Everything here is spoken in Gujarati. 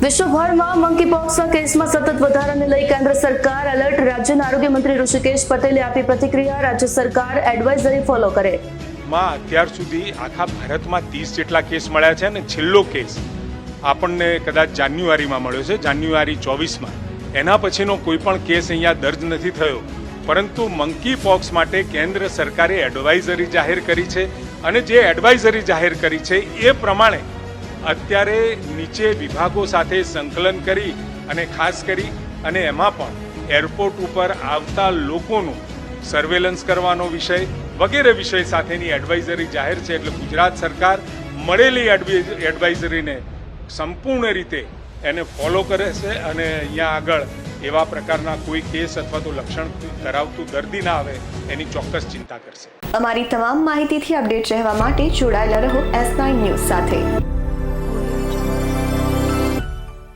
વિશ્વભરમાં મંકી પોક્સના કેસમાં સતત વધારાને લઈ કેન્દ્ર સરકાર એલર્ટ રાજ્યના આરોગ્ય મંત્રી ઋષિકેશ પટેલે આપી પ્રતિક્રિયા. રાજ્ય સરકાર એડવાઇઝરી ફોલો કરે. માં અત્યાર સુધી આખા ભારતમાં ત્રીસ જેટલા કેસ મળ્યા છે અને છેલ્લો કેસ આપણને કદાચ જાન્યુઆરીમાં મળ્યો છે. જાન્યુઆરી ચોવીસમાં. એના પછીનો કોઈ પણ કેસ અહીંયા દર્જ નથી થયો. પરંતુ મંકી પોક્સ માટે કેન્દ્ર સરકારે એડવાઇઝરી જાહેર કરી છે અને જે એડવાઇઝરી જાહેર કરી છે એ પ્રમાણે અત્યારે નીચે વિભાગો સાથે સંકલન કરી અને ખાસ કરી અને એમાં પણ એરપોર્ટ ઉપર આવતા લોકોનું સર્વેલન્સ કરવાનો વિષય વગેરે વિષય સાથેની એડવાઇઝરી જાહેર છે એટલે ગુજરાત સરકાર મળેલી એડવાઇ- એડવાઇઝરીને સંપૂર્ણ રીતે એને ફોલો કરે છે અને અહીંયા આગળ એવા પ્રકારના કોઈ કેસ અથવા તો લક્ષણ ધરાવતું દર્દી ના આવે એની ચોક્કસ ચિંતા કરશે. અમારી તમામ માહિતીથી અપડેટ રહેવા માટે જોડાયેલા રહો એસ નાઇન ન્યૂઝ સાથે.